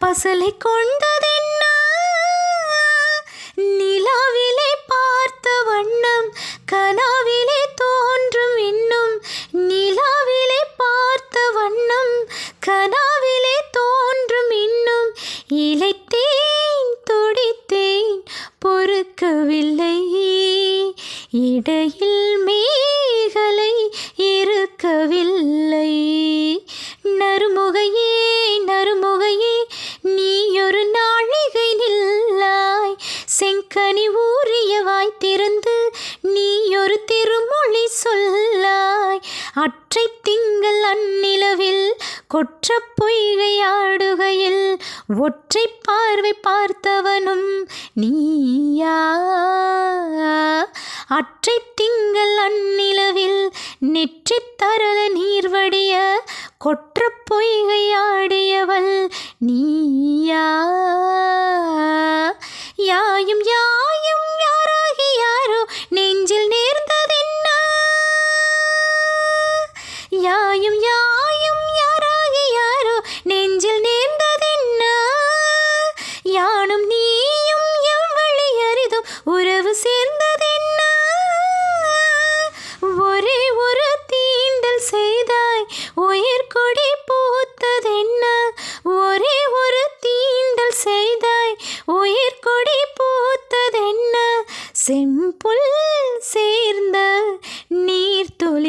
பசலை கொண்டதென்ன? நிலாவிலே பார்த்த வண்ணம் கனாவிலே தோன்றும் இன்னும். நிலாவிலே பார்த்த வண்ணம் கனாவிலே தோன்றும் இன்னும். இழைத்தேன் துடித்தேன் பொறுக்கவில்லை. இடையில் மேகலை இருக்கவில்லை. நறுமுகையில் நறுமுகையே செங்கனி ஊறியவாய் திறந்து நீ ஒரு திருமொழி சொல்லாய். அற்றை திங்கள் அந்நிலவில் கொற்ற பொய்கையாடுகையில் ஒற்றை பார்வை பார்த்தவனும் நீயா. அற்றை திங்கள் அந்நிலவில் நெற்றி தரல நீர்வடிய கொற்ற பொய்கையாடியவள் நீயா. ayam jauh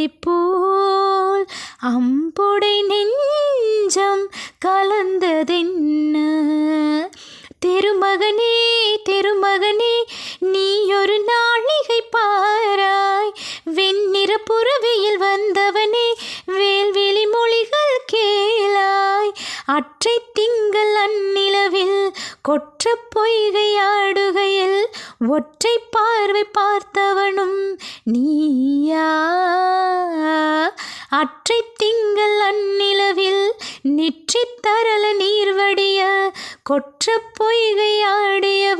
போல் அம்புடை நெஞ்சம் கலந்ததென்ன? திருமகனே திருமகனே நீ ஒரு நாழிகை பாராய். வெண்ணிற புறவியில் வந்தவனே வேல்வெளி மொழிகள் கேளாய். அற்றை திங்கள் அந்நிலவில் கொற்ற பொய்கையாடுகையில் ஒற்றை பார்வை பார்த்தவனும் நீயா? அற்றை திங்கள் அந்நிலவில் நெற்றி தரல நீர்வடிய கொற்ற பொய்கை நீயா